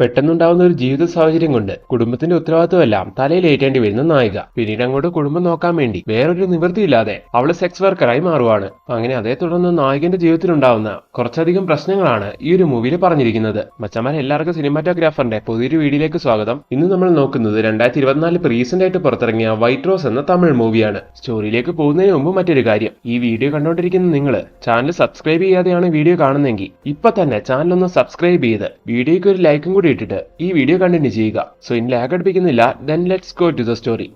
പെട്ടെന്നുണ്ടാവുന്ന ഒരു ജീവിത സാഹചര്യം കൊണ്ട് കുടുംബത്തിന്റെ ഉത്തരവാദിത്വമെല്ലാം തലയിലേറ്റേണ്ടി വരുന്ന നായിക. പിന്നീട് അങ്ങോട്ട് കുടുംബം നോക്കാൻ വേണ്ടി വേറൊരു നിവൃത്തിയില്ലാതെ അവൾ സെക്സ് വർക്കറായി മാറുവാണ്. അങ്ങനെ അതേ തുടർന്ന് നായകന്റെ ജീവിതത്തിലുണ്ടാവുന്ന കുറച്ചധികം പ്രശ്നങ്ങളാണ് ഈ ഒരു മൂവിയിൽ പറഞ്ഞിരിക്കുന്നത്. മച്ചന്മാരെ എല്ലാവർക്കും സിനിമാറ്റോഗ്രാഫറിന്റെ പുതിയൊരു വീഡിയോയിലേക്ക് സ്വാഗതം. ഇന്ന് നമ്മൾ നോക്കുന്നത് രണ്ടായിരത്തി ഇരുപത്തിനാലിൽ റീസെന്റ് ആയിട്ട് പുറത്തിറങ്ങിയ വൈറ്റ് റോസ് എന്ന തമിഴ് മൂവിയാണ്. സ്റ്റോറിയിലേക്ക് പോകുന്നതിന് മുമ്പ് മറ്റൊരു കാര്യം. ഈ വീഡിയോ കണ്ടുകൊണ്ടിരിക്കുന്ന നിങ്ങൾ ചാനൽ സബ്സ്ക്രൈബ് ചെയ്യാതെയാണ് വീഡിയോ കാണുന്നതെങ്കിൽ ഇപ്പൊ തന്നെ ചാനൽ ഒന്ന് സബ്സ്ക്രൈബ് ചെയ്ത് വീഡിയോക്ക് ഒരു ലൈക്കും കൂടി ഇട്ടിട്ട് ഈ വീഡിയോ കണ്ടിന്യൂ ചെയ്യുക. സോ ഇനി lag അടുപ്പിക്കുന്നില്ല then let's go to the story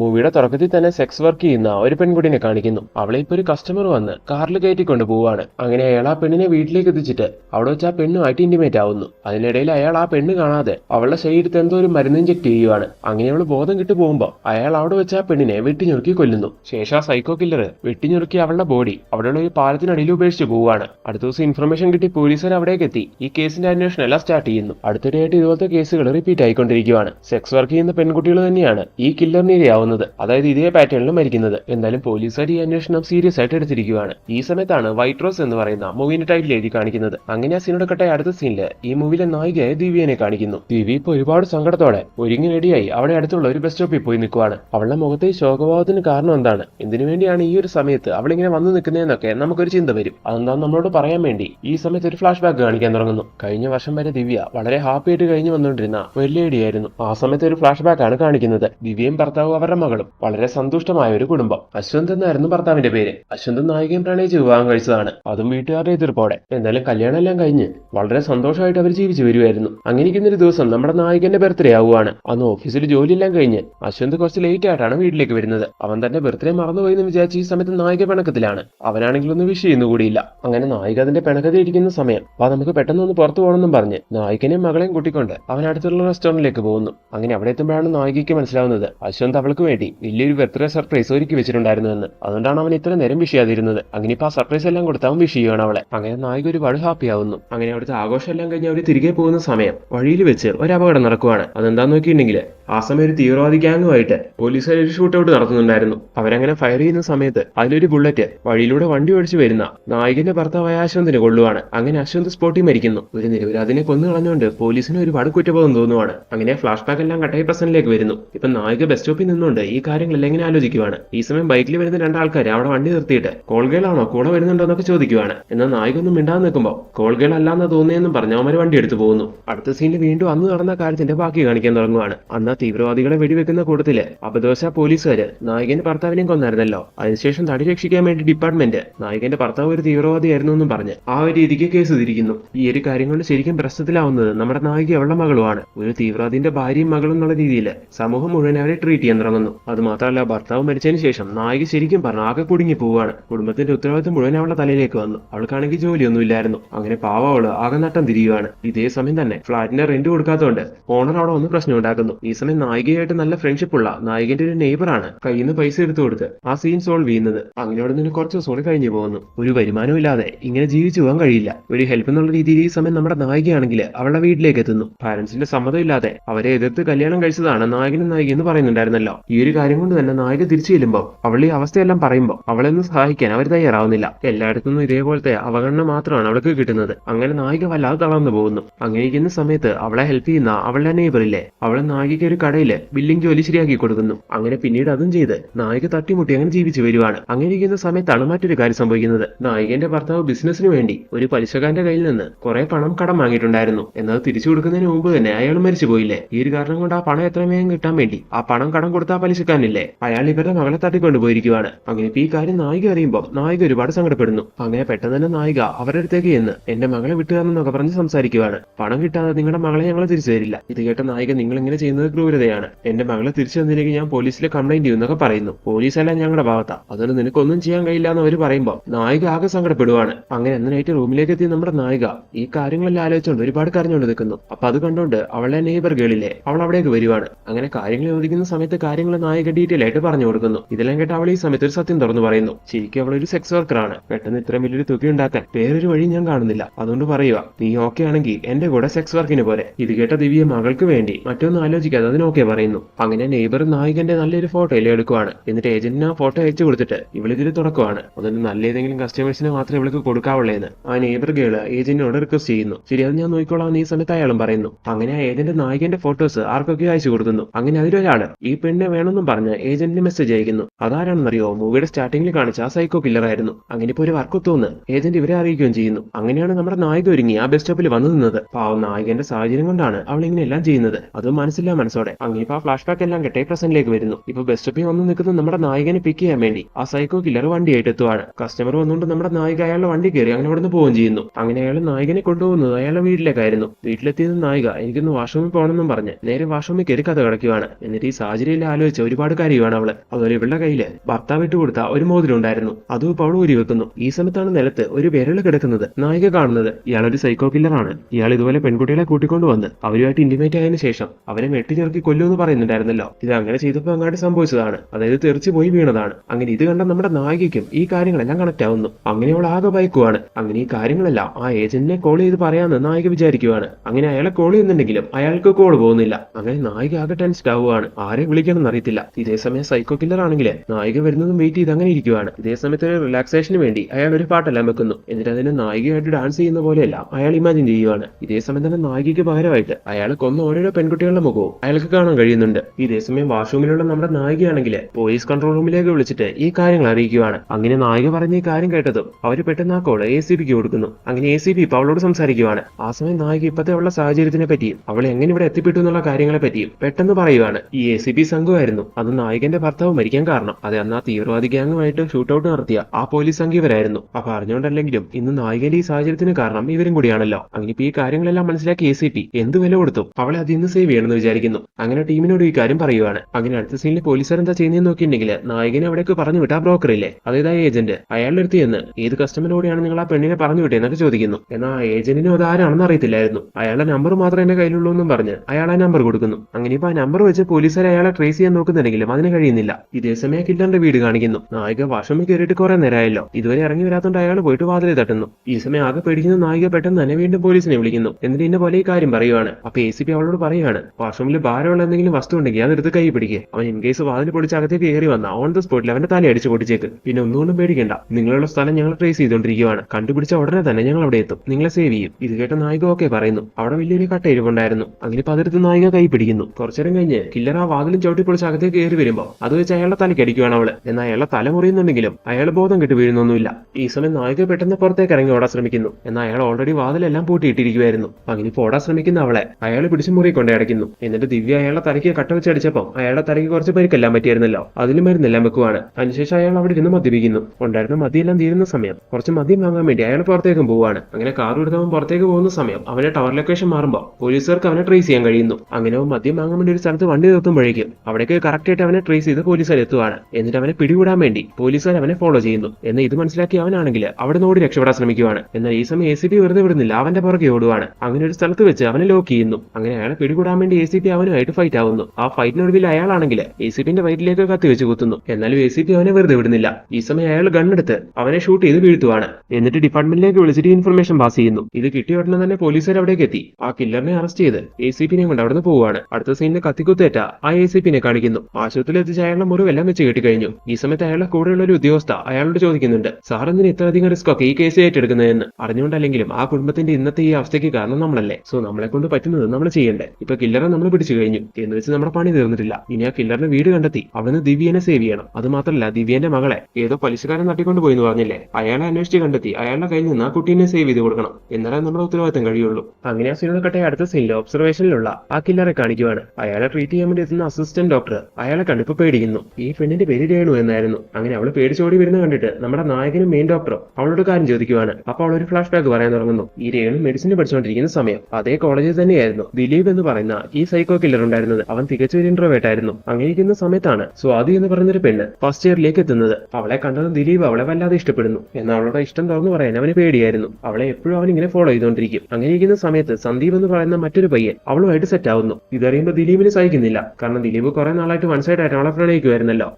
മൂവിയുടെ തുടക്കത്തിൽ തന്നെ സെക്സ് വർക്ക് ചെയ്യുന്ന ഒരു പെൺകുട്ടിനെ കാണിക്കുന്നു. അവളെ ഇപ്പൊ ഒരു കസ്റ്റമർ വന്ന് കാറിൽ കയറ്റിക്കൊണ്ട് പോവാണ് അങ്ങനെ അയാൾ ആ പെണ്ണിനെ വീട്ടിലേക്ക് എത്തിച്ചിട്ട് അവിടെ വെച്ച് ആ പെണ്ണുമായിട്ട് ഇന്റിമേറ്റ് ആവുന്നു. അതിനിടയിൽ അയാൾ ആ പെണ്ണ് കാണാതെ അവളുടെ ശരീരത്തെ എന്തോ ഒരു മരുന്ന് ഇഞ്ചെക്ട് ചെയ്യുവാണ്. അങ്ങനെ അവൾ ബോധം കിട്ടു പോകുമ്പോൾ അയാൾ അവിടെ വെച്ച് ആ പെണ്ണിനെ വെട്ടിഞ്ഞുറുക്കി കൊല്ലുന്നു. ശേഷം ആ സൈക്കോ കില്ലർ വെട്ടിഞ്ഞുറുക്കി അവളുടെ ബോഡി അവിടെയുള്ള ഒരു പാലത്തിനടിയിൽ ഉപേക്ഷിച്ച് പോവുകയാണ്. അടുത്ത ദിവസം ഇൻഫർമേഷൻ കിട്ടി പോലീസുകാർ അവിടേക്ക് എത്തി. ഈ കേസിന്റെ അന്വേഷണം എല്ലാം സ്റ്റാർട്ട് ചെയ്യുന്നു. അടുത്തിടെയായിട്ട് ഇതുപോലത്തെ കേസുകൾ റിപ്പീറ്റ് ആയിക്കൊണ്ടിരിക്കുകയാണ്. സെക്സ് വർക്ക് ചെയ്യുന്ന പെൺകുട്ടികൾ തന്നെയാണ് ഈ കില്ലറിന് ഇരയാവുന്നത്. അതായത് ഇതേ പാറ്റേണിൽ മരിക്കുന്നത്. എന്തായാലും പോലീസുകാർ ഈ അന്വേഷണം സീരിയസ് ആയിട്ട് എടുത്തിരിക്കുകയാണ്. ഈ സമയത്താണ് വൈറ്റ് റോസ് എന്ന് പറയുന്ന മൂവിന്റെ ടൈറ്റിൽ എഴുതി കാണിക്കുന്നത്. അങ്ങനെ ആ സീനോട് കട്ടായ അടുത്ത സീനിൽ ഈ മൂവിയിലെ നായികയായ ദിവ്യനെ കാണിക്കുന്നു. ദിവ്യ ഇപ്പൊ ഒരുപാട് സങ്കടത്തോടെ ഒരുങ്ങി റെഡിയായി അവിടെ അടുത്തുള്ള ഒരു ബസ് സ്റ്റോപ്പിൽ പോയി നിൽക്കുവാണ്. അവളുടെ മുഖത്തെ ശോകഭാവത്തിന് കാരണം എന്താണ്? എന്തിനു വേണ്ടിയാണ് ഈ ഒരു സമയത്ത് അവളിങ്ങനെ വന്നു നിൽക്കുന്നതെന്നൊക്കെ നമുക്കൊരു ചിന്ത വരും. അതെന്താ നമ്മളോട് പറയാൻ വേണ്ടി ഈ സമയത്ത് ഒരു ഫ്ലാഷ് ബാക്ക് കാണിക്കാൻ തുടങ്ങുന്നു. കഴിഞ്ഞ വർഷം വരെ ദിവ്യ വളരെ ഹാപ്പി ആയിട്ട് കഴിഞ്ഞു വന്നുകൊണ്ടിരുന്ന ഒരു ലേഡിയായിരുന്നു ആ സമയത്ത് ഒരു ഫ്ലാഷ് ബാക്ക് ആണ് കാണിക്കുന്നത്. ദിവ്യയും ഭർത്താവും അവരുടെ മകളും വളരെ സന്തുഷ്ടമായ ഒരു കുടുംബം. അശ്വന്ത് എന്നായിരുന്നു ഭർത്താവിന്റെ പേര്. അശ്വന്ത് നായികയും പ്രണയിച്ച് വിവാഹം കഴിച്ചതാണ്. അതും വീട്ടുകാരുടെ എതിർപ്പോടെ. എന്തായാലും കല്യാണം എല്ലാം കഴിഞ്ഞ് വളരെ സന്തോഷമായിട്ട് അവർ ജീവിച്ചു വരുമായിരുന്നു അങ്ങനെ ഒരു ദിവസം നമ്മുടെ നായികന്റെ ബർത്ത്ഡേ ആവുകയാണ് അന്ന് ഓഫീസിൽ ജോലിയെല്ലാം കഴിഞ്ഞ് അശ്വന്ത് കുറച്ച് ലേറ്റ് ആയിട്ടാണ് വീട്ടിലേക്ക് വരുന്നത്. അവൻ തന്റെ ബർത്ത്ഡേ മറന്നുപോയി എന്ന് വിചാരിച്ച് ഈ സമയത്ത് നായിക പിണക്കത്തിലാണ്. അവനാണെങ്കിൽ ഒന്ന് വിഷ് ചെയ്യുന്നു കൂടിയില്ല. അങ്ങനെ നായിക അതിന്റെ പിണക്കത്തിൽ ഇരിക്കുന്ന സമയം. അപ്പൊ നമുക്ക് പെട്ടെന്ന് ഒന്ന് പുറത്തു പോകണമെന്നും പറഞ്ഞ് നായികനെയും മകളെയും കൂട്ടിക്കൊണ്ട് അവൻ അടുത്തുള്ള റെസ്റ്റോറന്റിലേക്ക് പോകുന്നു. അങ്ങനെ അവിടെ എത്തുമ്പോഴാണ് നായികയ്ക്ക് മനസ്സിലാവുന്നത്. അശ്വന്ത് അവൾക്ക് വേണ്ടി വലിയൊരു ബർത്ത്ഡേ സർപ്രൈസ് ഒരുക്കി വെച്ചിട്ടുണ്ടായിരുന്നു എന്ന് അതുകൊണ്ടാണ് അവൻ ഇത്ര നേരം വിഷ് ചെയ്യാതിരുന്നത്. അങ്ങനെ ഇപ്പൊ ആ സർപ്രൈസ് എല്ലാം കൊടുത്ത് അവൻ വിഷ് ചെയ്യുകയാണ് അവളെ. അങ്ങനെ നായിക ഒരുപാട് ഹാപ്പി ആവുന്നു. അങ്ങനെ അവിടുത്തെ ആഘോഷം എല്ലാം കഴിഞ്ഞ് അവർ തിരികെ പോകുന്ന സമയം വഴിയിൽ വെച്ച് ഒരു അപകടം നടക്കുവാണ്. അതെന്താന്ന് നോക്കിയിട്ടുണ്ടെങ്കിൽ ആ സമയം ഒരു തീവ്രവാദി ഗ്യാങ്ങുമായിട്ട് പോലീസുകാർ ഒരു ഷൂട്ട് ഔട്ട് നടത്തുന്നുണ്ടായിരുന്നു. അവരങ്ങനെ ഫയർ ചെയ്യുന്ന സമയത്ത് അതിലൊരു ബുള്ളറ്റ് വഴിയിലൂടെ വണ്ടി ഓടിച്ചു വരുന്ന നായികന്റെ ഭർത്താവായ അശ്വന്തിനെ കൊള്ളുവാണ് അങ്ങനെ അശ്വന്ത് സ്പോട്ടിൽ മരിക്കുന്നു. ഒരു നിരപരാധിനെ കൊന്നു കളഞ്ഞുകൊണ്ട് പോലീസിന് ഒരുപാട് കുറ്റബോധം തോന്നുവാണ്. അങ്ങനെ ഫ്ലാഷ് ബാക്ക് എല്ലാം കട്ടായി പ്രസന്റിലേക്ക് വരുന്നു. ഇപ്പൊ നായിക ബസ് സ്റ്റോപ്പിൽ നിന്നുകൊണ്ട് ഈ കാര്യങ്ങളെല്ലാം ഇങ്ങനെ ആലോചിക്കുവാണ്. ഈ സമയം ബൈക്കിൽ വരുന്ന രണ്ടാൾക്കാർ അവിടെ വണ്ടി നിർത്തിയിട്ട് കോൾഗേലാണോ കൂടെ വരുന്നുണ്ടോ എന്നൊക്കെ ചോദിക്കുവാണ്. എന്നാൽ നായിക ഒന്നും മിണ്ടാതെ നിൽക്കുമ്പോൾ കോൾഗേൾ അല്ലാന്ന് തോന്നിയെന്നും പറഞ്ഞ് അവന്മാർ വണ്ടി എടുത്തു പോകുന്നു. അടുത്ത സീനിൽ വീണ്ടും അന്ന് നടന്ന കാര്യത്തിന്റെ ബാക്കി കാണിക്കാൻ തുടങ്ങുവാണ്. അന്ന് തീവ്രവാദികളെ വെടിവെക്കുന്ന കൂട്ടത്തിൽ അബദ്ധവശ പോലീസുകാര് നായകന്റെ ഭർത്താവിനെയും കൊന്നായിരുന്നല്ലോ. അതിനുശേഷം തടി രക്ഷിക്കാൻ വേണ്ടി ഡിപ്പാർട്ട്മെന്റ് നായകന്റെ ഭർത്താവ് ഒരു തീവ്രവാദിയായിരുന്നു എന്നും പറഞ്ഞ് ആ ഒരു രീതിക്ക് കേസ് തിരിക്കുന്നു. ഈ ഒരു കാര്യം കൊണ്ട് ശരിക്കും പ്രശ്നത്തിലാവുന്നത് നമ്മുടെ നായിക അവളുടെ മകളുമാണ്. ഒരു തീവ്രവാദിന്റെ ഭാര്യയും മകളും എന്നുള്ള രീതിയിൽ സമൂഹം മുഴുവൻ അവരെ ട്രീറ്റ് ചെയ്യാൻ തുടങ്ങുന്നു. അത് മാത്രമല്ല ഭർത്താവ് മരിച്ചതിന് ശേഷം നായിക ശരിക്കും പറഞ്ഞു ആകെ കുടുങ്ങി പോവാണ് കുടുംബത്തിന്റെ ഉത്തരവാദിത്വം മുഴുവൻ അവളുടെ തലയിലേക്ക് വന്നു. അവൾക്കാണെങ്കിൽ ജോലിയൊന്നും ഇല്ലായിരുന്നു അങ്ങനെ പാവ ആകെ നട്ടം തിരിയുകയാണ്. ഇതേ സമയം തന്നെ ഫ്ളാറ്റിന്റെ റെന്റ് കൊടുക്കാത്തതുകൊണ്ട് ഓണർ അവിടെ ഒന്ന് പ്രശ്നം ഉണ്ടാക്കുന്നു. ഈ സമയം നായികയായിട്ട് നല്ല ഫ്രണ്ട്ഷിപ്പ് ഉള്ള നായികന്റെ ഒരു നെയ്ബറാണ് കയ്യിൽ നിന്ന് പൈസ എടുത്തു കൊടുത്ത് ആ സീൻ സോൾവ് ചെയ്യുന്നത്. അങ്ങനെ അവിടെ നിന്ന് കുറച്ച് ദിവസം കഴിഞ്ഞു പോകുന്നു. ഒരു വരുമാനവും ഇല്ലാതെ ഇങ്ങനെ ജീവിച്ചു പോകാൻ കഴിയില്ല. ഒരു ഹെൽപ്പ് എന്നുള്ള രീതിയിൽ ഈ സമയം നമ്മുടെ നായികയാണെങ്കിൽ അവളുടെ വീട്ടിലേക്ക് എത്തുന്നു. പാരന്റ്സിന്റെ സമ്മതം ഇല്ലാതെ അവരെ എതിർത്ത് കല്യാണം കഴിച്ചതാണ് നായകനും നായിക എന്ന് പറയുന്നുണ്ടായിരുന്നല്ലോ. ഈ ഒരു കാര്യം കൊണ്ട് തന്നെ നായിക തിരിച്ചു ചെല്ലുമ്പോൾ അവൾ ഈ അവസ്ഥയെല്ലാം പറയുമ്പോൾ അവളെ ഒന്ന് സഹായിക്കാൻ അവർ തയ്യാറാവുന്നില്ല. എല്ലായിടത്തുനിന്നും ഇതേപോലത്തെ അവഗണന മാത്രമാണ് അവൾക്ക് കിട്ടുന്നത്. അങ്ങനെ നായിക വല്ലാതെ തളർന്നു പോകുന്നു. അങ്ങനെ ഇരിക്കുന്ന സമയത്ത് അവളെ ഹെൽപ്പ് ചെയ്യുന്ന അവളുടെ നെയ്ബറില്ലേ അവളെ നായികയ്ക്ക് ഒരു കടയിൽ ബില്ലിംഗ് ജോലി ശരിയാക്കി കൊടുക്കുന്നു. അങ്ങനെ പിന്നീട് അതും ചെയ്ത് നായിക തട്ടിമുട്ടി അങ്ങനെ ജീവിച്ചു വരുവാണ്. അങ്ങനെ ഇരിക്കുന്ന സമയത്താണ് മറ്റൊരു കാര്യം സംഭവിക്കുന്നത്. നായികന്റെ ഭർത്താവ് ബിസിനസിന് വേണ്ടി ഒരു പലിശക്കാരന്റെ കയ്യിൽ നിന്ന് കുറെ പണം കടം വാങ്ങിയിട്ടുണ്ടായിരുന്നു. എന്നത് തിരിച്ചു കൊടുക്കുന്നതിന് മുമ്പ് തന്നെ അയാൾ മരിച്ചു പോയില്ലേ ഈ ഒരു കാരണം കൊണ്ട് ആ പണം എത്ര വേഗം കിട്ടാൻ വേണ്ടി ആ പണം കടം കൊടുത്ത ആ പലിശക്കാരനില്ലേ അയാൾ ഇവരുടെ മകളെ തട്ടിക്കൊണ്ടുപോയിരിക്കുവാണ് അങ്ങനെ ഇപ്പൊ ഈ കാര്യം നായിക അറിയുമ്പോൾ നായിക ഒരുപാട് സങ്കടപ്പെടുന്നു. അങ്ങനെ പെട്ടെന്ന് തന്നെ നായിക അവരുടെ അടുത്തേക്ക് എന്ന് എന്റെ മകളെ വിട്ടുകാരെന്നൊക്കെ പറഞ്ഞ് സംസാരിക്കുവാണ്. പണം കിട്ടാതെ നിങ്ങളുടെ മകളെ ഞങ്ങൾ തിരിച്ചു തരില്ല. ഇത് കേട്ട നായിക നിങ്ങൾ ഇങ്ങനെ ചെയ്യുന്നത് ക്രൂരതയാണ്. എന്റെ മകളെ തിരിച്ചു തന്നില്ലെങ്കിൽ ഞാൻ പോലീസിലെ കംപ്ലൈന്റ് ചെയ്യുന്നൊക്കെ പറയുന്നു. പോലീസല്ല ഞങ്ങളുടെ ഭാഗത്താ. അതുകൊണ്ട് നിനക്കൊന്നും ചെയ്യാൻ കഴിയില്ല എന്ന് അവർ പറയുമ്പോൾ നായിക ആകെ സങ്കടപ്പെടുവാണ്. അങ്ങനെ അന്ന് നൈറ്റ് റൂമിലേക്ക് എത്തിയ നമ്മുടെ നായിക ഈ കാര്യങ്ങളെല്ലാം ആലോചിച്ചുകൊണ്ട് ഒരുപാട് കരഞ്ഞുകൊണ്ട് നിൽക്കുന്നു അപ്പൊ അത് കണ്ടുകൊണ്ട് അവളെ നെയ്ബർ ഗേളിലെ അവൾ അവിടേക്ക് വരുവാണ്. അങ്ങനെ കാര്യങ്ങൾ ചോദിക്കുന്ന സമയത്ത് കാര്യങ്ങൾ കാര്യങ്ങൾ നായിക ഡീറ്റെയിൽ ആയിട്ട് പറഞ്ഞു കൊടുക്കുന്നു. ഇതെല്ലാം കേട്ട് അവൾ ഈ സമയത്ത് ഒരു സത്യം തുറന്നു പറയുന്നു. ശരിക്കും അവൾ ഒരു സെക്സ് വർക്കറാണ് പെട്ടെന്ന് ഇത്രയും വലിയൊരു തുക ഉണ്ടാക്കാൻ വേറൊരു വഴി ഞാൻ കാണുന്നില്ല. അതുകൊണ്ട് പറയുക നീ ഓക്കെ ആണെങ്കിൽ എന്റെ കൂടെ സെക്സ് വർക്കിന് പോലെ ഇത് കേട്ട ദിവ്യ മകൾക്ക് വേണ്ടി. മറ്റൊന്നും ആലോചിക്കാതെ അതിന് ഓക്കെ പറയുന്നു. അങ്ങനെ നെയ്ബർ നായികന്റെ നല്ലൊരു ഫോട്ടോയിൽ എടുക്കുവാണ്. എന്നിട്ട് ഏജന്റിന് ആ ഫോട്ടോ അയച്ചു കൊടുത്തിട്ട് ഇവളിതിൽ തുടക്കമാണ് അതുകൊണ്ട് നല്ല ഏതെങ്കിലും കസ്റ്റമേഴ്സിന് മാത്രമേ ഇവൾക്ക് കൊടുക്കാവുള്ളേന്ന് ആ നെയ്ബർ ഗേൾ ഏജന്റിനോട് റിക്വസ്റ്റ് ചെയ്യുന്നു. ശരി അത് ഞാൻ നോക്കിക്കോളാം ഈ സമയത്ത് അയാളും പറയുന്നു. അങ്ങനെ ആ ഏജന്റ് നായികന്റെ ഫോട്ടോസ് ആർക്കൊക്കെ അയച്ചു കൊടുക്കുന്നു. അങ്ങനെ അതിലൊരാൾ ഈ പെണ്ണിനെ വേണമെന്നും പറഞ്ഞ് ഏജന്റിന് മെസ്സേജ് അയക്കുന്നു അതാരാണെന്നറിയോ? മൂവിയുടെ സ്റ്റാർട്ടിംഗിൽ കാണിച്ച ആ സൈക്കോ കില്ലർ ആയിരുന്നു. അങ്ങനെ ഇപ്പോൾ ഒരു വർക്ക് തോന്ന് ഏജന്റ് ഇവരെ അറിയിക്കുകയും ചെയ്യുന്നു. അങ്ങനെയാണ് നമ്മുടെ നായിക ഒരുങ്ങി ആ ബസ് സ്റ്റോപ്പിൽ വന്നു നിന്നത്. പാവം നായികന്റെ സാഹചര്യം കൊണ്ടാണ് അവൾ ഇങ്ങനെ എല്ലാം ചെയ്യുന്നത്. അത് മനസ്സില്ല മനസ്സോടെ. അങ്ങനെ ഇപ്പൊ ആ ഫ്ലാഷ് ബാക്ക് എല്ലാം കെട്ടേ പ്രസന്റിലേക്ക് വരുന്നു. ഇപ്പൊ ബസ് സ്റ്റോപ്പിൽ വന്നു നിൽക്കുന്ന നമ്മുടെ നായകനെ പിക്ക് ചെയ്യാൻ വേണ്ടി ആ സൈക്കോ കില്ലർ വണ്ടിയായിട്ട് എത്തുവാണ്. കസ്റ്റമർ വന്നുകൊണ്ട് നമ്മുടെ നായിക അയാളുടെ വണ്ടി കയറി അങ്ങനെ അവിടെ നിന്ന് പോവുകയും ചെയ്യുന്നു. അങ്ങനെ അയാൾ നായകനെ കൊണ്ടുപോകുന്നത് അയാളുടെ വീട്ടിലേക്കായിരുന്നു. വീട്ടിലെത്തിയത് നായിക എനിക്കൊന്ന് വാഷ്റൂമിൽ പോകണമെന്നും പറഞ്ഞ് നേരെ വാഷ്റൂമിൽ കയറി കഥ കിടക്കുകയാണ് എന്നിട്ട് ഈ സാഹചര്യം ഒരുപാട് കാര്യമാണ് അവൾ. അതുപോലെ ഇവളുടെ കയ്യിൽ ഭർത്താവ് ഇട്ട് കൊടുത്ത ഒരു മോതിലുണ്ടായിരുന്നു അതും ഇപ്പൊ അവൾ ഊരി വെക്കുന്നു. ഈ സമയത്താണ് നിലത്ത് ഒരു വിരൽ കിടക്കുന്നത്. നായിക കാണുന്നത്. ഇയാളൊരു സൈക്കോ കില്ലറാണ് ഇയാൾ ഇതുപോലെ പെൺകുട്ടികളെ കൂട്ടിക്കൊണ്ടു വന്ന് അവരുമായിട്ട് ഇന്റിമേറ്റ് ആയതിനു ശേഷം അവരെ വെട്ടിച്ചിറക്കി കൊല്ലുമെന്ന് പറയുന്നുണ്ടായിരുന്നല്ലോ. ഇത് അങ്ങനെ ചെയ്തപ്പോൾ അങ്ങാട്ട് സംഭവിച്ചതാണ്. അതായത് തെറിച്ച് പോയി വീണതാണ്. അങ്ങനെ ഇത് കണ്ട നമ്മുടെ നായികയ്ക്കും ഈ കാര്യങ്ങളെല്ലാം കണക്ട് ആവുന്നു. അങ്ങനെ അവൾ ആകെ ഭയക്കുവാണ്. അങ്ങനെ ഈ കാര്യങ്ങളെല്ലാം ആ ഏജന്റിനെ കോൾ ചെയ്ത് പറയാമെന്ന് നായിക വിചാരിക്കുവാണ്. അങ്ങനെ അയാളെ കോൾ ചെയ്യുന്നുണ്ടെങ്കിലും അയാൾക്ക് കോൾ പോകുന്നില്ല. അങ്ങനെ നായിക ആകെ ടെൻസ്ഡ് ആവുകയാണ് ആരെ വിളിക്കണമെന്ന് അറിയത്തില്ല. ഇതേ സമയം സൈക്കോ കില്ലർ ആണെങ്കിൽ നായിക വരുന്നതും വെയിറ്റ് ചെയ്ത് അങ്ങനെ ഇരിക്കുവാണ്. ഇതേ സമയത്ത് ഒരു റിലാക്സേഷന് വേണ്ടി അയാൾ ഒരു പാട്ടെല്ലാം വെക്കുന്നു. എന്നിട്ട് അതിന് നായികയായിട്ട് ഡാൻസ് ചെയ്യുന്ന പോലെയല്ല അയാൾ ഇമാജിൻ ചെയ്യുവാണ്. ഇതേ സമയം തന്നെ നായികയ്ക്ക് പകരമായിട്ട് അയാൾ കൊന്ന ഓരോരോ പെൺകുട്ടികളുടെ മുഖവും അയാൾക്ക് കാണാൻ കഴിയുന്നുണ്ട്. ഇതേ സമയം വാഷ്റൂമിലുള്ള നമ്മുടെ നായികയാണെങ്കിൽ പോലീസ് കൺട്രോൾ റൂമിലേക്ക് വിളിച്ചിട്ട് ഈ കാര്യങ്ങൾ അറിയിക്കുവാണ്. അങ്ങനെ നായിക പറഞ്ഞ ഈ കാര്യം കേട്ടതും അവർ പെട്ടെന്ന് ആ കോൾ എ സി പിക്ക് കൊടുക്കുന്നു. അങ്ങനെ എ സി പി ഇപ്പൊ അവളോട് സംസാരിക്കുവാണ്. ആ സമയം നായിക ഇപ്പത്തെ ഉള്ള സാഹചര്യത്തിനെ പറ്റിയും അവൾ എങ്ങനെ ഇവിടെ എത്തിപ്പെട്ടു എന്നുള്ള കാര്യങ്ങളെ പറ്റിയും പെട്ടെന്ന് പറയുവാണ്. ഈ എ സി പി സംഘമായിരുന്നു അത് നായകന്റെ ഭർത്താവ് മരിക്കാൻ കാരണം. അത് അന്ന് ആ തീവ്രവാദി ഗ്യാങ്ങുമായിട്ട് ഷൂട്ടൌട്ട് നടത്തിയ ആ പോലീസ് സംഘം ഇവരായിരുന്നു അപ്പൊ അറിഞ്ഞുകൊണ്ടല്ലെങ്കിലും ഇന്ന് നായകന്റെ ഈ സാഹചര്യത്തിന് കാരണം ഇവരും കൂടിയാണല്ലോ. അങ്ങനെ ഇപ്പൊ ഈ കാര്യങ്ങളെല്ലാം മനസ്സിലാക്കി എ സി പി എന്ത് വില കൊടുത്തു? അവളെ അതിൽ നിന്ന് സേവ് ചെയ്യണമെന്ന് വിചാരിക്കുന്നു. അങ്ങനെ ടീമിനോട് ഈ കാര്യം പറയുവാണ്. അങ്ങനെ അടുത്ത സീനിൽ പോലീസുകാർ എന്താ ചെയ്യുന്നതെന്ന് നോക്കിയിട്ടുണ്ടെങ്കിൽ നായകനെ അവിടേക്ക് പറഞ്ഞു വിട്ട ബ്രോക്കർ ഇല്ലേ? അതായത് ആ ഏജന്റ് അയാളുടെ അടുത്ത് ചെന്ന് ഏത് കസ്റ്റമറിനോടെയാണ് നിങ്ങൾ ആ പെണ്ണിനെ പറഞ്ഞു വിട്ടേ വിട്ടേന്നൊക്കെ ചോദിക്കുന്നു. എന്നാൽ ആ ഏജന്റിനും അത് ആരാണെന്ന് അറിയത്തില്ലായിരുന്നു. അയാളുടെ നമ്പർ മാത്രമേ എന്റെ കയ്യിലുള്ളൂ എന്നും പറഞ്ഞ് അയാൾ ആ നമ്പർ കൊടുക്കുന്നു. അങ്ങനെ ഇപ്പൊ ആ നമ്പർ വെച്ച് പോലീസുകാർ അയാളെ ട്രേസ് ചെയ്യാൻ നോക്കുന്നുണ്ടെങ്കിലും അതിന് കഴിയുന്നില്ല. ഇതേ സമയം കില്ലറിന്റെ വീട് കാണിക്കുന്നു. നായിക വാഷ്റൂമിൽ കയറിയിട്ട് കുറെ നേരമായല്ലോ. ഇതുവരെ ഇറങ്ങി വരാത്തോണ്ട് അയാൾ പോയിട്ട് വാതിൽ തട്ടുന്നു. ഈ സമയം ആകെ പേടിക്കുന്ന നായിക പെട്ടെന്ന് തന്നെ വീണ്ടും പോലീസിനെ വിളിക്കുന്നു. എന്നിട്ട് ഇന്ന പോലെ ഈ കാര്യം പറയുവാണ്. അപ്പൊ എ സി പി അവളോട് പറയുകയാണ് വാഷ്റൂമിൽ ഭാരമുള്ള എന്തെങ്കിലും വസ്തു ഉണ്ടെങ്കിൽ അതെടുത്ത് കൈ പിടിക്കുക അവൻ ഇൻ കേസ് വാതിൽ പൊളിച്ച് അകത്തേക്ക് കയറി വന്ന ഓൺ ദ സ്പോട്ടിൽ അവന്റെ തല അടിച്ച് പൊട്ടിച്ചേക്ക്. പിന്നെ ഒന്നുകൊണ്ടും പേടിക്കേണ്ട. നിങ്ങളുള്ള സ്ഥലം ഞങ്ങൾ ട്രേസ് ചെയ്തുകൊണ്ടിരിക്കുകയാണ് കണ്ടുപിടിച്ച ഉടനെ തന്നെ ഞങ്ങൾ അവിടെ എത്തും. നിങ്ങളെ സേവ് ചെയ്യും. ഇത് കേട്ട നായിക ഓക്കെ പറയുന്നു. അവിടെ വലിയൊരു കട്ട ഇരിപ്പുണ്ടായിരുന്നു. അങ്ങനെ പതിരത്ത് നായിക കൈ പിടിക്കുന്നു. കുറച്ചേരം കഴിഞ്ഞ് കില്ലർ ആ വാതിലും ചവിട്ടി പൊളിച്ച് അകത്തേക്ക് കയറി വരുമ്പോ അത് വെച്ച് അയാളുടെ തലയ്ക്ക് അവൾ. എന്നാൽ അയാളുടെ തല മുറിയുന്നുണ്ടെങ്കിലും അയാൾ ബോധം കെട്ട് വീഴുന്നൊന്നുമില്ല. ഈ സമയം നായിക പെട്ടെന്ന് പുറത്തേക്ക് ഇറങ്ങി ഓടാൻ ശ്രമിക്കുന്നു. എന്നാൽ അയാൾ ഓൾറെഡി വാതിലെല്ലാം പൂട്ടിയിട്ടിരിക്കുവായിരുന്നു. അങ്ങനെ ഓടാൻ ശ്രമിക്കുന്ന അവളെ അയാൾ പിടിച്ച് മുറി കൊണ്ടേ അടയ്ക്കുന്നു. എന്നിട്ട് ദിവ്യ അയാളുടെ തലയ്ക്ക് കട്ട വെച്ച് അടിച്ചപ്പോൾ അയാളുടെ തലയ്ക്ക് കുറച്ച് പരിക്കെല്ലാം പറ്റിയിരുന്നല്ലോ. അതിലും മരുന്നെല്ലാം വെക്കുവാണ്. അതിനുശേഷം അയാൾ അവിടെ ഇരുന്ന് മദ്യപിക്കുന്നു ഉണ്ടായിരുന്ന മദ്യമെല്ലാം തീരുന്ന സമയം. കുറച്ച് മദ്യം വാങ്ങാൻ വേണ്ടി അയാൾ പുറത്തേക്കും പോവാണ് അങ്ങനെ കാർ എടുത്തവൻ പുറത്തേക്ക് പോകുന്ന സമയം അവന്റെ ടവർ ലൊക്കേഷൻ മാറുമ്പോൾ പോലീസുകാർക്ക് അവനെ ട്രേസ് ചെയ്യാൻ കഴിയുന്നു. അങ്ങനെ മദ്യം വാങ്ങാൻ വേണ്ടി ഒരു സ്ഥലത്ത് വണ്ടി നിർത്തുമ്പോഴേക്കും അവിടേക്ക് കറക്റ്റ് ആയിട്ട് അവനെ ട്രേസ് ചെയ്ത് പോലീസുകാർ എത്തുവാണ് എന്നിട്ട് അവനെ പിടികൂടാൻ വേണ്ടി പോലീസുകാർ അവനെ ഫോളോ ചെയ്യുന്നു. എന്ന് ഇത് മനസ്സിലാക്കി അവനാണെങ്കിൽ അവിടെ നിന്ന് ഓടി രക്ഷപ്പെടാൻ ശ്രമിക്കുകയാണ് എന്നാൽ ഈ സമയം എ സി പി വെറുതെ വിടുന്നില്ല. അവന്റെ പുറകെ ഓടുവാണ്. അങ്ങനെ ഒരു സ്ഥലത്ത് വെച്ച് അവനെ ലോക്ക് ചെയ്യുന്നു. അങ്ങനെ അയാളെ പിടികൂടാൻ വേണ്ടി എ സി പി അവനുമായിട്ട് ഫൈറ്റ് ആവുന്നു. ആ ഫൈറ്റിനൊടുവിൽ അയാളാണെങ്കിൽ എ സി പിന്റെ വയറ്റിലേക്ക് കത്തി വെച്ച് കുത്തുന്നു. എന്നാലും എ സി പി അവനെ വെറുതെ വിടുന്നില്ല. ഈ സമയം അയാൾ ഗണ്ണെടുത്ത് അവനെ ഷൂട്ട് ചെയ്ത് വീഴ്ത്തുവാണ്. എന്നിട്ട് ഡിപ്പാർട്ട്മെന്റിലേക്ക് വിളിച്ചിട്ട് ഇൻഫർമേഷൻ പാസ് ചെയ്യുന്നു. ഇത് കിട്ടിയ ഉടനെ തന്നെ പോലീസുകാർ അവിടേക്ക് എത്തി. ആ കില്ലറിനെ അറസ്റ്റ് ചെയ്ത് എ സി പിനെ കൊണ്ട് അവിടുന്ന് പോവുകയാണ് അടുത്ത സീനിൽ കത്തിക്കുത്തേറ്റ ആ എ സി പിനെ കാണിക്കുന്നു. ആശുപത്രിയിൽ എത്തിച്ച് അയാളുടെ മുറിവെല്ലാം വെച്ച് കെട്ടിക്കഴിഞ്ഞു. ഈ സമയത്ത് അയാളുടെ കൂടെയുള്ള ഒരു ഉദ്യോഗസ്ഥ അയാളോട് ചോദിക്കുന്നുണ്ട് സാർ എന്തിന് ഇത്രയധികം റിസ്ക് ഒക്കെ ഈ കേസ് ഏറ്റെടുക്കുന്നതെന്ന്? അറിഞ്ഞുകൊണ്ടല്ലെങ്കിലും ആ കുടുംബത്തിന്റെ ഇന്നത്തെ ഈ അവസ്ഥയ്ക്ക് കാരണം നമ്മളല്ലേ? സോ നമ്മളെ കൊണ്ട് പറ്റുന്നത് നമ്മൾ ചെയ്യണ്ടേ? ഇപ്പൊ കില്ലറെ നമ്മൾ പിടിച്ചു കഴിഞ്ഞു. എന്ന് വെച്ച് നമ്മുടെ പണി തീർന്നിട്ടില്ല. ഇനി ആ കില്ലറിന്റെ വീട് കണ്ടെത്തി. അവിടുന്ന് ദിവ്യനെ സേവ് ചെയ്യണം. അത് മാത്രമല്ല ദിവ്യന്റെ മകളെ ഏതോ പലിശക്കാരൻ തട്ടിക്കൊണ്ട് പോയി എന്ന് പറഞ്ഞില്ലേ? അയാളെ അന്വേഷിച്ച് കണ്ടെത്തി. അയാളുടെ കയ്യിൽ നിന്ന് ആ കുട്ടീനെ സേവ് ചെയ്ത് കൊടുക്കണം. എന്നാലേ നമ്മുടെ ഉത്തരവാദിത്തം കഴിയുള്ളൂ. അങ്ങനെ ആ സിനിമ കട്ടെ അടുത്ത സീനിൽ ഒബ്സർവേഷനിലുള്ള ആ കില്ലറെ കാണിക്കുവാണ്. അയാളെ ട്രീറ്റ് ചെയ്യാൻ വേണ്ടി എത്തുന്ന അസിസ്റ്റന്റ് ഡോക്ടർ അയാളെ കണ്ടിപ്പോ പേടിക്കുന്നു. ഈ പെണ്ണിന്റെ പേര് രേണു എന്നായിരുന്നു. അങ്ങനെ അവൾ പേടിച്ചോടി വരുന്ന കണ്ടിട്ട് നമ്മുടെ നായകനും മെയിൻ ഡോക്ടറും അവളോട് കാര്യം ചോദിക്കുവാണ്. അപ്പൊ അവൾ ഒരു ഫ്ലാഷ് ബാക്ക് പറയാൻ തുടങ്ങുന്നു. ഈ രേണു മെഡിസിൻ പഠിച്ചുകൊണ്ടിരിക്കുന്ന സമയം അതേ കോളേജിൽ തന്നെയായിരുന്നു. ദിലീപ് എന്ന് പറയുന്ന ഈ സൈക്കോ കില്ലർ ഉണ്ടായിരുന്നത് അവൻ തികച്ചൊരു ഇൻട്രോവേറ്റ് ആയിരുന്നു. അങ്ങനെ ഇരിക്കുന്ന സമയത്താണ് സ്വാതി എന്ന് പറയുന്നൊരു പെണ്ണ് ഫസ്റ്റ് ഇയറിലേക്ക് എത്തുന്നത്. അവളെ കണ്ടതും ദിലീപ് അവളെ വല്ലാതെ ഇഷ്ടപ്പെടുന്നു. എന്നാൽ അവളുടെ ഇഷ്ടം തുറന്നു പറയാൻ അവന് പേടിയായിരുന്നു. അവളെ എപ്പോഴും അവൻ ഇങ്ങനെ ഫോളോ ചെയ്തുകൊണ്ടിരിക്കും അങ്ങനെ ഇരിക്കുന്ന സമയത്ത് സന്ദീപ് എന്ന് പറയുന്ന മറ്റൊരു പയ്യൻ അവളുമായിട്ട് സെറ്റ് ആവുന്നു. ഇതറിയുമ്പോൾ ദിലീപിന് സഹിക്കുന്നില്ല. കാരണം ദിലീപ് കുറെ നാളായിട്ട് വൺ സൈഡ് ആയിട്ട് അവളെ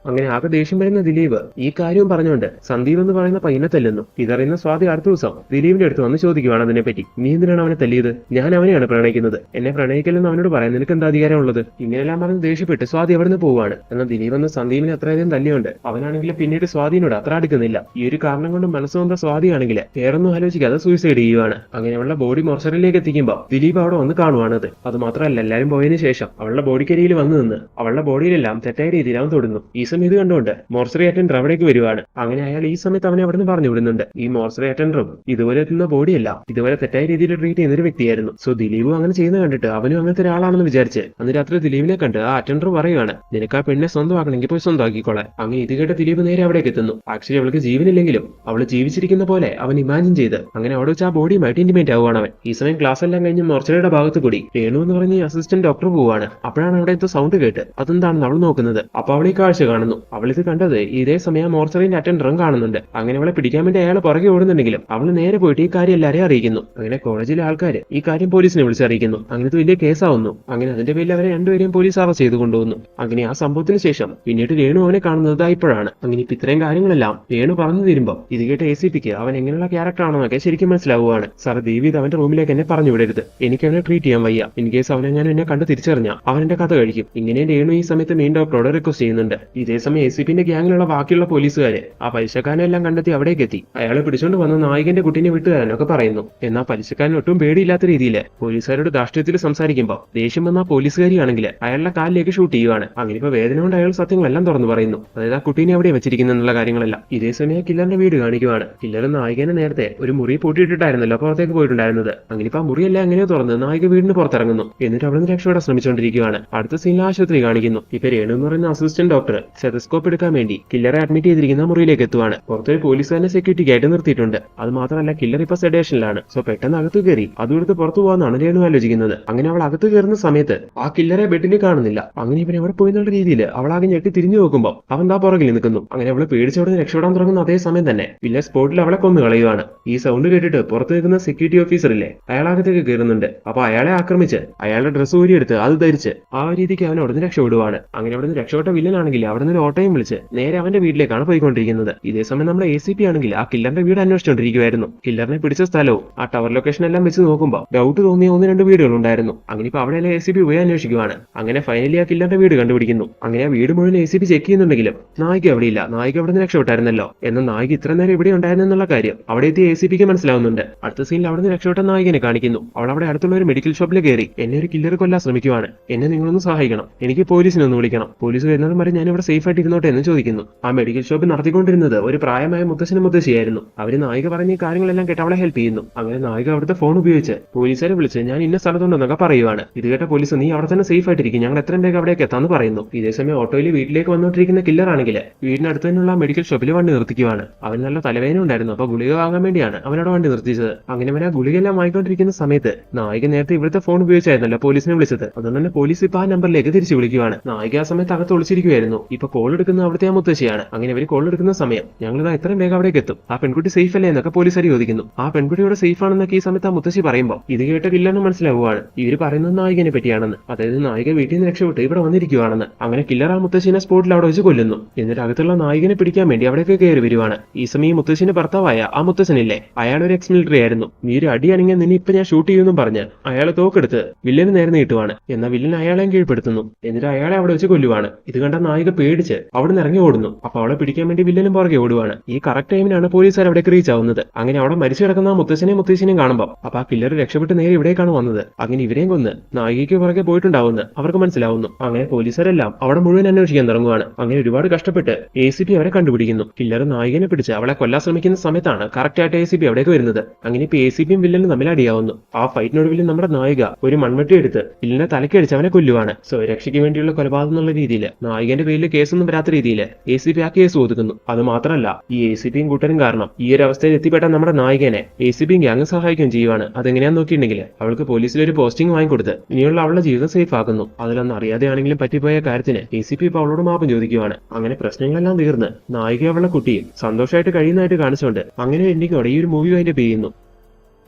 അങ്ങനെ ആകെ ദേഷ്യം വരുന്ന ദിലീപ് ഈ കാര്യവും പറഞ്ഞുകൊണ്ട് സന്ദീപ് എന്ന് പറയുന്ന പയ്യനെ തല്ലുന്നു. ഇതറിയുന്ന സ്വാതി അടുത്ത ദിവസം ദിലീപിന്റെ അടുത്ത് വന്ന് ചോദിക്കുവാണ് അതിനെപ്പറ്റി. നീ എന്തിനാണ് അവനെ തല്ലിയത്? ഞാൻ അവനെയാണ് പ്രണയിക്കുന്നത്. എന്നെ പ്രണയിക്കലെന്ന് അവനോട് പറയാൻ നിനക്ക് എന്താ അധികാരമുള്ളത്? ഇങ്ങനെയെല്ലാം പറഞ്ഞ് ദേഷ്യപ്പെട്ട് സ്വാതി അവിടുന്ന് പോവാണ് എന്നാൽ ദിലീപ് എന്ന് സന്ദീപിനെ അത്രയധികം തല്ലിയുണ്ട് അവനാണെങ്കിൽ പിന്നീട് സ്വാതിനോട് അത്ര അടുക്കുന്നില്ല. ഈ ഒരു കാരണം കൊണ്ട് മനസ്സുകൊണ്ട സ്വാതിയാണെങ്കിൽ വേറൊന്നും ആലോചിക്കാതെ സൂയിസൈഡ് ചെയ്യുവാണ്. അങ്ങനെ അവളുടെ ബോഡി മോർച്ചറിയിലേക്ക് എത്തിക്കുമ്പോൾ ദിലീപ് അവിടെ വന്ന് കാണുവാണത് അത്. മാത്രമല്ല എല്ലാവരും പോയതിനു ശേഷം അവളുടെ ബോഡിക്കരിയിൽ വന്നു നിന്ന് അവളുടെ ബോഡിയിലെല്ലാം തെറ്റായ രീതിയിൽ അവൻ തൊടുന്നു. ഈ സമയം ഇത് കണ്ടുകൊണ്ട് മോർച്ചറി അറ്റൻഡർ അവിടേക്ക് വരുവാണ്. അങ്ങനെ അയാൾ ഈ സമയത്ത് അവനെ അവിടുന്ന് പറഞ്ഞു വിടുന്നുണ്ട്. ഈ മോർച്ചറി അറ്റൻഡറും ഇതുപോലെ എത്തുന്ന ബോഡിയല്ല. ഇതുപോലെ തെറ്റായ രീതിയിൽ ട്രീറ്റ് ചെയ്യുന്ന ഒരു വ്യക്തിയായിരുന്നു. സോ ദിലീപും അങ്ങനെ ചെയ്യുന്ന കണ്ടിട്ട് അവനും അങ്ങനത്തെ ഒരാളാണെന്ന് വിചാരിച്ച് അന്ന് രാത്രി ദിലീപിനെ കണ്ട് ആ അറ്റൻഡർ പറയുകയാണ് നിനക്ക് ആ പെണ്ണെ സ്വന്തമാക്കണമെങ്കിൽ പോയി സ്വന്തമാക്കിക്കോളെ അങ്ങനെ ഇത് കേട്ട ദിലീപ് നേരെ അവിടേക്ക് എത്തുന്നു. ആക്ച്വലി അവൾക്ക് ജീവനില്ലെങ്കിലും അവൾ ജീവിച്ചിരിക്കുന്ന പോലെ അവൻ ഇമാജിൻ ചെയ്ത് അങ്ങനെ അവിടെ വെച്ച് ആ ബോഡിയുമായിട്ട് ഇന്റിമേറ്റ് ആവുകയാണ് അവൻ. ഈ സമയം ക്ലാസ് എല്ലാം കഴിഞ്ഞ് മോർച്ചറിയുടെ ഭാഗത്ത് കൂടി രേണു എന്ന് പറഞ്ഞ അസിസ്റ്റന്റ് ഡോക്ടർ പോവാണ് അപ്പോഴാണ് അവിടെ എന്തോ സൗണ്ട് കേട്ട്. അതെന്താണെന്ന് അവൾ നോക്കുന്നത്. അപ്പൊ അവൾ ഈ കാഴ്ച കാണുന്നു. അവൾ ഇത് കണ്ടത് ഇതേ സമയം മോർച്ചറിന്റെ അറ്റൻഡറും കാണുന്നുണ്ട്. അങ്ങനെ അവളെ പിടിക്കാൻ വേണ്ടി അയാൾ പുറകെ ഓടുന്നുണ്ടെങ്കിലും അവൾ നേരെ പോയിട്ട് ഈ കാര്യം എല്ലാവരെയും അറിയിക്കുന്നു. അങ്ങനെ കോളേജിലെ ആൾക്കാർ ഈ കാര്യം പോലീസിനെ വിളിച്ചറിയിക്കുന്നു അങ്ങനെ വലിയ കേസാവുന്നു. അങ്ങനെ അതിന്റെ പേരിൽ അവരെ രണ്ടുപേരെയും പോലീസ് അറസ്റ്റ് ചെയ്ത് കൊണ്ടുവന്നു. അങ്ങനെ ആ സംഭവത്തിന് ശേഷം പിന്നീട് രേണു അവനെ കാണുന്നത് ഇപ്പോഴാണ്. അങ്ങനെ ഇപ്പൊ ഇത്രയും കാര്യങ്ങളെല്ലാം രേണു പറഞ്ഞു തരുമ്പോൾ ഇത് കേട്ട് എ സി പിക്ക് അവൻ എങ്ങനെയുള്ള ക്യാരക്ടർ ആണെന്നൊക്കെ ശരിക്കും മനസ്സിലാവുകയാണ്. സാർ ദേവി അവന്റെ റൂമിലേക്ക് എന്നെ പറഞ്ഞു വിടരുത് എനിക്ക് അവനെ ട്രീറ്റ് ചെയ്യാൻ വയ്യ. ഇൻ കേസ് അവനെ ഞാൻ എന്നെ കണ്ട് തിരിച്ചറിഞ്ഞ അവൻ എന്റെ കഥ കഴിക്കും. ഇങ്ങനെ രേണു സമയത്ത് മെയിൻ ഡോക്ടറോട് റിക്വസ്റ്റ് ചെയ്യുന്നുണ്ട്. ഇതേ സമയം എ സി പിന്റെ ഗ്യാങ്ങിലുള്ള ബാക്കിയുള്ള പോലീസുകാര് ആ പലിശക്കാരനെ എല്ലാം കണ്ടെത്തി അവിടേക്ക് എത്തി അയാളെ പിടിച്ചോണ്ട് വന്ന നായകന്റെ കുട്ടീനെ വിട്ടുതരാനൊക്കെ പറയുന്നു. എന്നാൽ പലിശക്കാരൻ ഒട്ടും പേടിയില്ലാത്ത രീതിയിൽ പോലീസുകാരോട് ദാഷ്ട്യത്തിൽ സംസാരിക്കുമ്പോൾ ദേഷ്യം വന്ന പോലീസുകാരിയാണെങ്കിൽ അയാളുടെ കാലിലേക്ക് ഷൂട്ട് ചെയ്യുവാണ്. അങ്ങനെ ഇപ്പൊ വേദന കൊണ്ട് അയാൾ സത്യങ്ങളെല്ലാം തുറന്നു പറയുന്നു. അതായത് ആ കുട്ടീനെ അവിടെ വെച്ചിരിക്കുന്നു എന്നുള്ള കാര്യങ്ങളെല്ലാം. ഇതേ സമയം കില്ലറിന്റെ വീട് കാണിക്കുവാണ്. കില്ലർ നായികനെ നേരത്തെ ഒരു മുറി പൂട്ടിയിട്ടിട്ടായിരുന്നല്ലോ പുറത്തേക്ക് പോയിട്ടുണ്ടായിരുന്നത്. അങ്ങനെ ഇപ്പൊ ആ മുറിയെല്ലാം എങ്ങനെയോ തുറന്ന് നായിക വീടിന് പുറത്തിറങ്ങുന്നു. എന്നിട്ട് അവിടെ നിന്ന് രക്ഷപ്പെടാൻ ശ്രമിച്ചുകൊണ്ടിരിക്കുകയാണ് അടുത്ത സീനിൽ ആശുപത്രി കാണിക്കുന്നു. ഇപ്പൊ രേണു എന്ന് പറയുന്ന അസിസ്റ്റന്റ് ഡോക്ടർ സെതസ്കോപ്പ് എടുക്കാൻ വേണ്ടി കില്ലറെ അഡ്മിറ്റ് ചെയ്തിരിക്കുന്ന മുറിയിലേക്ക് എത്തുവാണ്. പുറത്തൊരു പോലീസുകാരനെ സെക്യൂരിറ്റി ആയിട്ട് നിർത്തിയിട്ടുണ്ട്. അത് മാത്രമല്ല കില്ലർ ഇപ്പൊ സെഡേഷനിലാണ് സോ പെട്ടെന്ന് അകത്തു കയറി. അതും എടുത്ത് പുറത്തു പോകാന്നാണ് രേണു ആലോചിക്കുന്നത്. അങ്ങനെ അവൾ അകത്ത് കയറുന്ന സമയത്ത് ആ കില്ലറെ ബെഡിന് കാണുന്നില്ല. അങ്ങനെ ഇവൻ എവിടെ പോയി എന്നുള്ള രീതിയിൽ ആകെ ഞെട്ടി തിരിഞ്ഞു നോക്കുമ്പോൾ അവൻ താ പുറകിൽ നിൽക്കുന്നു. അങ്ങനെ അവൾ പേടിച്ചവിടെ രക്ഷപ്പെടാൻ തുടങ്ങുന്ന അതേ സമയം തന്നെ വില്ല സ്പോട്ടിൽ അവളെ കൊന്നു കളയുവാണ്. ഈ സൗണ്ട് കേട്ടിട്ട് പുറത്തു നിൽക്കുന്ന സെക്യൂരിറ്റി ഓഫീസറില്ലേ അയാളകത്തേക്ക് കയറുന്നുണ്ട്. അപ്പൊ അയാളെ ആക്രമിച്ച് അയാളുടെ ഡ്രസ്സ് ഊരിയെടുത്ത് അത് ധരിച്ച് ആ രീതിക്ക് അവൻ അവിടുന്ന് രക്ഷപ്പെടുവാണ് അങ്ങനെ അവിടുന്ന് രക്ഷപ്പെട്ട വില്ലനാണെങ്കിൽ അവിടെ നിന്ന് ഒരു ഓട്ടോയും വിളിച്ച് നേരെ അവന്റെ വീട്ടിലേക്കാണ് പോയിക്കൊണ്ടിരിക്കുന്നത്. ഇതേ സമയം നമ്മുടെ എ സി പി ആണെങ്കിൽ ആ കില്ലറിന്റെ വീട് അന്വേഷിച്ചുകൊണ്ടിരിക്കുവായിരുന്നു കില്ലറിനെ പിടിച്ച സ്ഥലവും ആ ടവർ ലൊക്കേഷൻ എല്ലാം വെച്ച് നോക്കുമ്പോൾ ഡൗട്ട് തോന്നിയ ഒന്ന് രണ്ട് വീടുകൾ ഉണ്ടായിരുന്നു. അങ്ങനെ ഇപ്പൊ അവിടെയെല്ലാം എ സി പി പോയി അന്വേഷിക്കുവാണ്. അങ്ങനെ ഫൈനലി ആ കില്ലറിന്റെ വീട് കണ്ടുപിടിക്കുന്നു. അങ്ങനെ ആ വീട് മുഴുവൻ എ സി പി ചെക്ക് ചെയ്യുന്നുണ്ടെങ്കിലും നായിക അവിടെയില്ല നായിക അവിടെ നിന്ന് രക്ഷപ്പെട്ടായിരുന്നല്ലോ. എന്നാൽ നായിക ഇത്ര നേരം ഇവിടെ ഉണ്ടായിരുന്നു എന്നുള്ള കാര്യം അവിടെ എത്തിയ എ സി പിക്ക് മനസ്സിലാവുന്നുണ്ട്. അടുത്ത സീനിൽ അവിടെ നിന്ന് രക്ഷപ്പെട്ട നായികനെ കാണിക്കുന്നു. അവൾ അവിടെ അടുത്തുള്ള ഒരു മെഡിക്കൽ ഷോപ്പിൽ കയറി എന്നെ ഒരു കില്ലർ കൊല്ലാൻ ശ്രമിക്കുവാണ്. എന്നെ നിങ്ങളൊന്ന് സഹായിക്കണം. എനിക്ക് പോലീസിനെ ഒന്ന് വിളിക്കണം. പോലീസ് വരുന്നത് വരെ ഞാൻ ഇവിടെ സേഫ് ആയിട്ട് ഇരുന്നോട്ടെ എന്ന് ചോദിക്കുന്നു. ആ മെഡിക്കൽ ഷോപ്പ് നടത്തിക്കൊണ്ടിരുന്നത് ഒരു പ്രായമായ മുത്തശ്ശനും മുത്തശ്ശിയായിരുന്നു. അവർ നായിക പറഞ്ഞ കാര്യങ്ങളെല്ലാം കേട്ട് അവളെ ഹെൽപ്പ് ചെയ്യുന്നു. അങ്ങനെ നായിക അവിടുത്തെ ഫോൺ ഉപയോഗിച്ച് പോലീസുകാരെ വിളിച്ച് ഞാൻ ഇന്ന സ്ഥലത്തുണ്ടെന്നൊക്കെ പറയുവാണ്. ഇത് കേട്ട പോലീസ് നീ അവിടെ തന്നെ സേഫ് ആയിട്ടിരിക്കും. ഞങ്ങൾ എത്രയും വേഗം അവിടേക്ക് എത്താന്ന് പറയുന്നു. ഇതേസമയം ഓട്ടോയിൽ വീട്ടിലേക്ക് വന്നോണ്ടിരിക്കുന്ന കില്ലർ ആണെങ്കിൽ വീടിനടുത്ത് തന്നെയുള്ള മെഡിക്കൽ ഷോപ്പിൽ വണ്ടി നിർത്തിക്കുവാണ്. അവൻ നല്ല തലവേദന ഉണ്ടായിരുന്നു. അപ്പൊ ഗുളിക വാങ്ങാൻ വേണ്ടിയാണ് അവനവിടെ വണ്ടി നിർത്തിച്ചത്. അങ്ങനെ അവൻ ഗുളികയെല്ലാം വാങ്ങിക്കൊണ്ടിരിക്കുന്ന സമയത്ത് നായിക നേരത്തെ ഇവിടുത്തെ ഫോൺ ഉപയോഗിച്ചായിരുന്നല്ലോ പോലീസിനെ വിളിച്ചത്. അതുകൊണ്ട് തന്നെ പോലീസ് ഇപ്പൊ ആ നമ്പറിലേക്ക് തിരിച്ചു വിളിക്കുവാണ്. നായിക ആ സമയത്ത് അകത്ത് ഒളിച്ചിരിക്കുവായിരുന്നു. ഇപ്പൊ കോൾ എടുക്കുന്ന അവിടുത്തെ ആ മുത്തശ്ശിയാണ്. അങ്ങനെ അവർ കോൾ എടുക്കുന്ന സമയം. ഞങ്ങൾ ഇതാ എത്രയും വേഗം അവിടേക്ക് എത്തും. ആ പെൺകുട്ടി സേഫ് അല്ലേ എന്നൊക്കെ പോലീസുകാർ ചോദിക്കുന്നു. ആ പെൺകുട്ടിയോട് സേഫ് ആണെന്നൊക്കെ ഈ സമയത്ത് ആ മുത്തശ്ശി പറയുമ്പോൾ ഇത് കേട്ട കില്ലറിന് മനസ്സിലാവുകയാണ് ഇവർ പറയുന്നത് നായികനെ പറ്റിയാണെന്ന്. അതായത് നായിക വീട്ടിൽ നിന്ന് രക്ഷപ്പെട്ട് ഇവിടെ വന്നിരിക്കുവാണെന്ന്. അങ്ങനെ കില്ലർ ആ മുത്തശ്ശിനെ സ്പോട്ടിൽ അവിടെ വെച്ച് കൊല്ലുന്നു. എന്നിട്ട് അകത്തുള്ള നായികനെ പിടിക്കാൻ വേണ്ടി അവിടേക്ക് കയറി വരുവാണ്. ഈ സമയം മുത്തശ്ശിന്റെ ഭർത്താവായ ആ മുത്തശ്ശനില്ലേ? അയാൾ ഒരു എക്സ് മിലിറ്ററി ആയിരുന്നു. നീ ഒരു അടിയാണെങ്കിൽ നിന്നെ ഇപ്പൊ ഞാൻ ഷൂട്ട് ചെയ്യുമെന്നും പറഞ്ഞ് അയാളെ തോക്കെടുത്ത് വില്ലന് നേരെ നീട്ടുവാണ്. എന്നാൽ വില്ലൻ അയാളെയും കീഴ്പ്പെടുത്തുന്നു. എന്നിട്ട് അയാളെ അവിടെ വെച്ച് കൊല്ലുവാണ്. ഇത് കണ്ട നായിക പേടിച്ച് അവിടെ നിന്ന് ഇറങ്ങി ഓടുന്നു. അപ്പൊ അവളെ പിടിക്കാൻ വേണ്ടി വില്ലനും പുറകെ ഓടുവാണ്. ഈ കറക്റ്റ് ടൈമിനാണ് പോലീസുകാർ അവിടേക്ക് റീച്ച് ആവുന്നത്. അങ്ങനെ അവിടെ മരിച്ചു കിടക്കുന്ന മുത്തശ്ശനെയും മുത്തശ്ശനെയും കാണുമ്പോൾ അപ്പൊ ആ കില്ലർ രക്ഷപ്പെട്ട് നേരെ ഇവിടേക്കാണ് വന്നത്. അങ്ങനെ ഇവരെയും കൊന്ന് നായികയ്ക്ക് പുറകെ പോയിട്ടുണ്ടാവുന്നു അവർക്ക് മനസ്സിലാവുന്നു. അങ്ങനെ പോലീസുകാരെല്ലാം അവിടെ മുഴുവൻ അന്വേഷിക്കാൻ തുടങ്ങുവാണ്. അങ്ങനെ ഒരുപാട് കഷ്ടപ്പെട്ട് എ സി പി അവരെ കണ്ടുപിടിക്കുന്നു. കില്ലർ നായികനെ പിടിച്ച് അവളെ കൊല്ലാൻ ശ്രമിക്കുന്ന സമയത്താണ് കറക്റ്റ് ആയിട്ട് എ സി പി അവിടേക്ക് വരുന്നത്. അങ്ങനെ ഇപ്പൊ എ സി പിയും വില്ലനും തമ്മിൽ അടിയാവുന്നു. ആ ഫൈറ്റിനൊടുവിൽ നമ്മുടെ നായിക ഒരു മൺവെട്ടി എടുത്ത് വില്ലനെ തലക്കടിച്ച് അവനെ കൊല്ലുവാണ്. സോ രക്ഷയ്ക്ക് വേണ്ടിയുള്ള കൊലപാതകം എന്നുള്ള രീതിയിൽ നായികന്റെ പേരിൽ കേസൊന്നും വരാത്ത രീതിയിൽ എ സി പി ആ കേസ് ഒതുക്കുന്നു. അത് മാത്രമല്ല ഈ എ സി പിയും കൂട്ടരും കാരണം ഈ ഒരു അവസ്ഥയിൽ എത്തിപ്പെട്ട നമ്മുടെ നായികനെ എ സി പിയും ഗ്യാങ് സഹായിക്കുകയും ചെയ്യുവാണ്. അതെങ്ങനെയാന്ന് നോക്കിയിട്ടുണ്ടെങ്കിൽ അവൾക്ക് പോലീസിൽ ഒരു പോസ്റ്റിംഗ് വാങ്ങിക്കൊടുത്ത് ഇനിയുള്ള അവളുടെ ജീവിതം സേഫ് ആക്കുന്നു. അതിലൊന്നും അറിയാതെയാണെങ്കിലും പറ്റിപ്പോയ കാര്യത്തിന് എ സി പി ഇപ്പൊ അവളോട് മാപ്പം ചോദിക്കുവാണ്. അങ്ങനെ പ്രശ്നങ്ങളെല്ലാം തീർന്ന് നായിക അവളുടെ കുട്ടിയും സന്തോഷമായിട്ട് കഴിയുന്നതായിട്ട് കാണിച്ചുകൊണ്ട് അങ്ങനെ എൻഡിങ്ങോടെ ഈ ഒരു മൂവി അതിന്റെ ചെയ്യുന്നു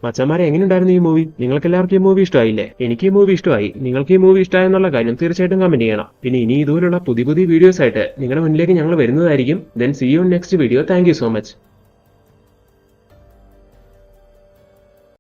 മച്ചന്മാരെ എങ്ങനെയുണ്ടായിരുന്നു ഈ മൂവി? നിങ്ങൾക്ക് എല്ലാവർക്കും ഈ മൂവി ഇഷ്ടമായില്ലേ? എനിക്ക് ഈ മൂവി ഇഷ്ടമായി. നിങ്ങൾക്ക് ഈ മൂവി ഇഷ്ടമായെന്നുള്ള കാര്യം തീർച്ചയായിട്ടും കമന്റ് ചെയ്യണം. പിന്നെ ഇനി ഇതുപോലുള്ള പുതിയ പുതിയ വീഡിയോസ് ആയിട്ട് നിങ്ങളുടെ മുന്നിലേക്ക് ഞങ്ങൾ വരുന്നതായിരിക്കും. Then see you next video thank so much